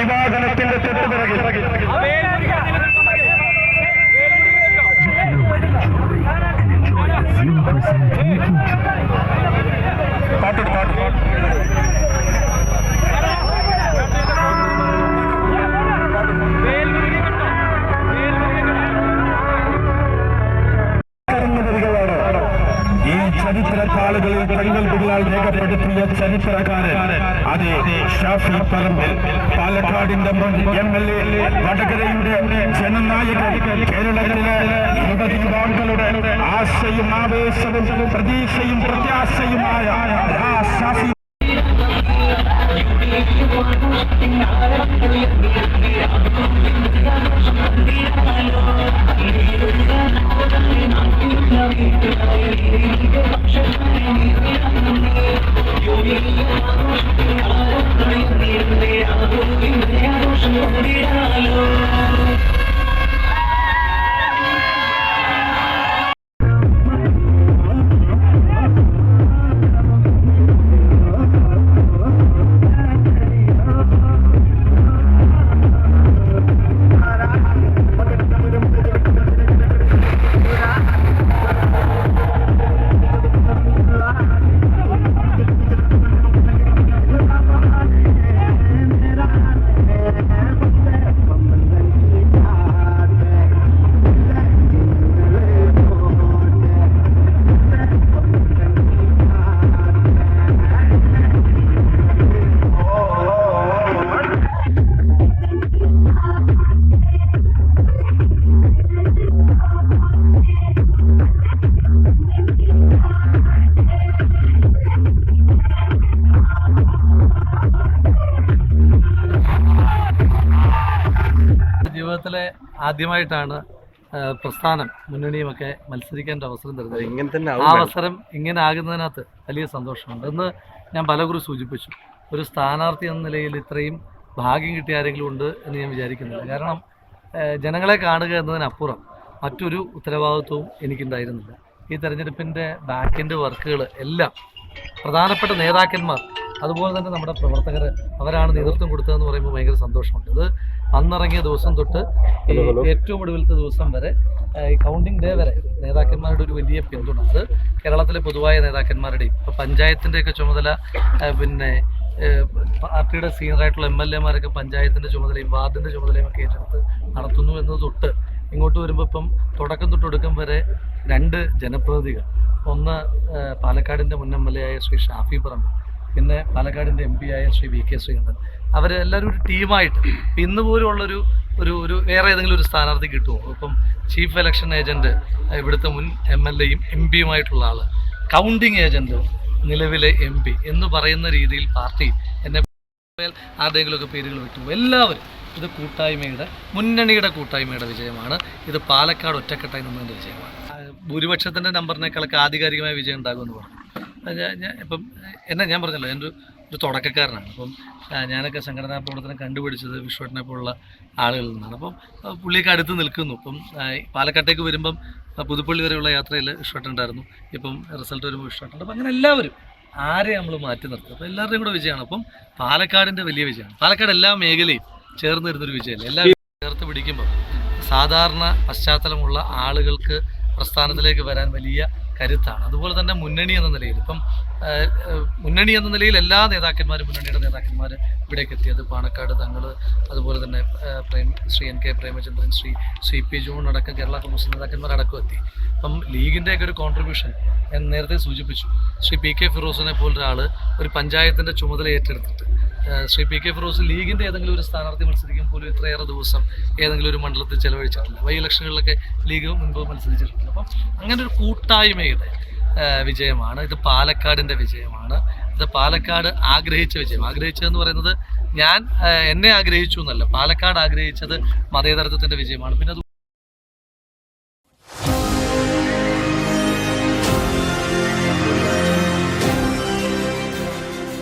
ഈ വാഹനത്തിന്റെ താളുകളിൽ തങ്ങൾ ബില്ലാൽ രേഖപ്പെടുത്തിയ ചരിത്രകാരൻ അതെ ഷാഫി പറമ്പിൽ പാലക്കാടിന്റെ എം എൽ എ വടകരയുടെ ജനനായകൻ കേരളത്തിലെ യുവതിവാങ്കളുടെ ആശയും ആവേശവും പ്രതീക്ഷയും പ്രത്യാശയുമായ ആ ഷാഫി ജീവിതത്തിലെ ആദ്യമായിട്ടാണ് പ്രസ്ഥാനം മുന്നണിയുമൊക്കെ മത്സരിക്കേണ്ട അവസരം തരുന്നത്. ഇങ്ങനെ തന്നെ ആ അവസരം ഇങ്ങനെ ആകുന്നതിനകത്ത് വലിയ സന്തോഷമുണ്ട്. എന്ന് ഞാൻ പലകുറി സൂചിപ്പിച്ചു. ഒരു സ്ഥാനാർത്ഥി എന്ന നിലയിൽ ഇത്രയും ഭാഗ്യം കിട്ടിയ ആരെങ്കിലും ഉണ്ട് എന്ന് ഞാൻ വിചാരിക്കുന്നില്ല. കാരണം ജനങ്ങളെ കാണുക എന്നതിനപ്പുറം മറ്റൊരു ഉത്തരവാദിത്വവും എനിക്കുണ്ടായിരുന്നില്ല. ഈ തെരഞ്ഞെടുപ്പിന്റെ ബാക്കിന്റെ വർക്കുകൾ എല്ലാം പ്രധാനപ്പെട്ട നേതാക്കന്മാർ അതുപോലെ തന്നെ നമ്മുടെ പ്രവർത്തകർ അവരാണ് നേതൃത്വം കൊടുത്തതെന്ന് പറയുമ്പോൾ ഭയങ്കര സന്തോഷമുണ്ട്. ഇത് അന്നിറങ്ങിയ ദിവസം തൊട്ട് ഈ ഏറ്റവും ഒടുവിലത്തെ ദിവസം വരെ ഈ കൗണ്ടിങ് ഡേ വരെ നേതാക്കന്മാരുടെ ഒരു വലിയ പിന്തുണ. അത് കേരളത്തിലെ പൊതുവായ നേതാക്കന്മാരുടെയും ഇപ്പോൾ പഞ്ചായത്തിന്റെയൊക്കെ ചുമതല പിന്നെ പാർട്ടിയുടെ സീനിയറായിട്ടുള്ള എം എൽ എമാരൊക്കെ പഞ്ചായത്തിന്റെ ചുമതലയും വാർഡിന്റെ ചുമതലയും ഒക്കെ ഏറ്റെടുത്ത് നടത്തുന്നു എന്നത് തൊട്ട് ഇങ്ങോട്ട് വരുമ്പോൾ ഇപ്പം തുടക്കം തൊട്ടൊടുക്കം വരെ രണ്ട് ജനപ്രതിനിധികൾ. ഒന്ന് പാലക്കാടിന്റെ പാലക്കാടിന്റെ മുൻ എം എൽ എ ആയ ശ്രീ ഷാഫി പറമ്പ്. പിന്നെ പാലക്കാടിന്റെ എം പി ആയ ശ്രീ വി കെ ശ്രീകണ്ഠൻ. അവരെല്ലാവരും ഒരു ടീമായിട്ട് ഇന്ന് പോലും ഉള്ളൊരു ഒരു ഒരു വേറെ ഏതെങ്കിലും ഒരു സ്ഥാനാർത്ഥി കിട്ടുമോ ഇപ്പം ചീഫ് ഇലക്ഷൻ ഏജന്റ് ഇവിടുത്തെ മുൻ എം എൽ എയും എം പിയുമായിട്ടുള്ള ആൾ കൗണ്ടിങ് ഏജന്റ് നിലവിലെ എം പി എന്ന് പറയുന്ന രീതിയിൽ പാർട്ടി എന്നെ ആരുടെയെങ്കിലുമൊക്കെ പേരുകൾ വിട്ടു എല്ലാവരും. ഇത് കൂട്ടായ്മയുടെ മുന്നണിയുടെ കൂട്ടായ്മയുടെ വിജയമാണ്. ഇത് പാലക്കാട് ഒറ്റക്കെട്ടായി നിന്നതിന്റെ വിജയമാണ്. ഭൂരിപക്ഷത്തിന്റെ നമ്പറിനേക്കാളൊക്കെ ആധികാരികമായ വിജയം ഉണ്ടാകുമെന്ന് പറഞ്ഞു. ഇപ്പം എന്നാ ഞാൻ പറഞ്ഞല്ലോ എന്റെ ഒരു തുടക്കക്കാരനാണ്. അപ്പം ഞാനൊക്കെ സംഘടനാ പ്രവർത്തനം കണ്ടുപിടിച്ചത് വിശ്വട്ടിനെ പോലുള്ള ആളുകളിൽ നിന്നാണ്. അപ്പം പുള്ളിയൊക്കെ അടുത്ത് നിൽക്കുന്നു. ഇപ്പം പാലക്കാട്ടേക്ക് വരുമ്പം പുതുപ്പള്ളി വരെയുള്ള യാത്രയിൽ വിശ്വട്ടുണ്ടായിരുന്നു ഇപ്പം റിസൾട്ട് വരുമ്പോൾ വിശ്വട്ടുണ്ട് അപ്പം അങ്ങനെ എല്ലാവരും ആരെ നമ്മൾ മാറ്റി നിർത്തും? അപ്പോൾ എല്ലാവരുടെയും കൂടെ വിജയമാണ്. അപ്പം പാലക്കാടിന്റെ വലിയ വിജയമാണ്. പാലക്കാട് എല്ലാ മേഖലയും ചേർന്ന് വരുന്നൊരു വിജയമല്ല? എല്ലാവരും ചേർത്ത് പിടിക്കുമ്പോൾ സാധാരണ പശ്ചാത്തലമുള്ള ആളുകൾക്ക് പ്രസ്ഥാനത്തിലേക്ക് വരാൻ വലിയ കരുത്താണ്. അതുപോലെ തന്നെ മുന്നണി എന്ന നിലയിൽ ഇപ്പം മുന്നണി എന്ന നിലയിൽ എല്ലാ നേതാക്കന്മാരും മുന്നണിയുടെ നേതാക്കന്മാർ ഇവിടേക്ക് എത്തിയത് പാണക്കാട് തങ്ങൾ അതുപോലെ തന്നെ Prem Shri N K Premachandran Shri C P John അടക്കം കേരള കോൺഗ്രസ് നേതാക്കന്മാരടക്കം എത്തി. അപ്പം ലീഗിന്റെയൊക്കെ ഒരു കോൺട്രിബ്യൂഷൻ ഞാൻ നേരത്തെ സൂചിപ്പിച്ചു. ശ്രീ പി കെ ഫിറോസിനെ പോലൊരാൾ ഒരു പഞ്ചായത്തിന്റെ ചുമതല ഏറ്റെടുത്തിട്ട് ശ്രീ പി കെ ഫിറോസ് ലീഗിന്റെ ഏതെങ്കിലും ഒരു സ്ഥാനാർത്ഥി മത്സരിക്കും പോലും ഇത്രയേറെ ദിവസം ഏതെങ്കിലും ഒരു മണ്ഡലത്തിൽ ചെലവഴിച്ചിട്ടില്ല. വൈ ഇലക്ഷനുകളിലൊക്കെ ലീഗ് മുൻപ് മത്സരിച്ചിട്ടുണ്ട്. അപ്പം അങ്ങനെ ഒരു കൂട്ടായ്മയുടെ വിജയമാണ്. ഇത് പാലക്കാടിന്റെ വിജയമാണ്. ഇത് പാലക്കാട് ആഗ്രഹിച്ച വിജയം. ആഗ്രഹിച്ചതെന്ന് പറയുന്നത് ഞാൻ എന്നെ ആഗ്രഹിച്ചു എന്നല്ല. പാലക്കാട് ആഗ്രഹിച്ചത് മതേതരത്വത്തിന്റെ വിജയമാണ്. പിന്നെ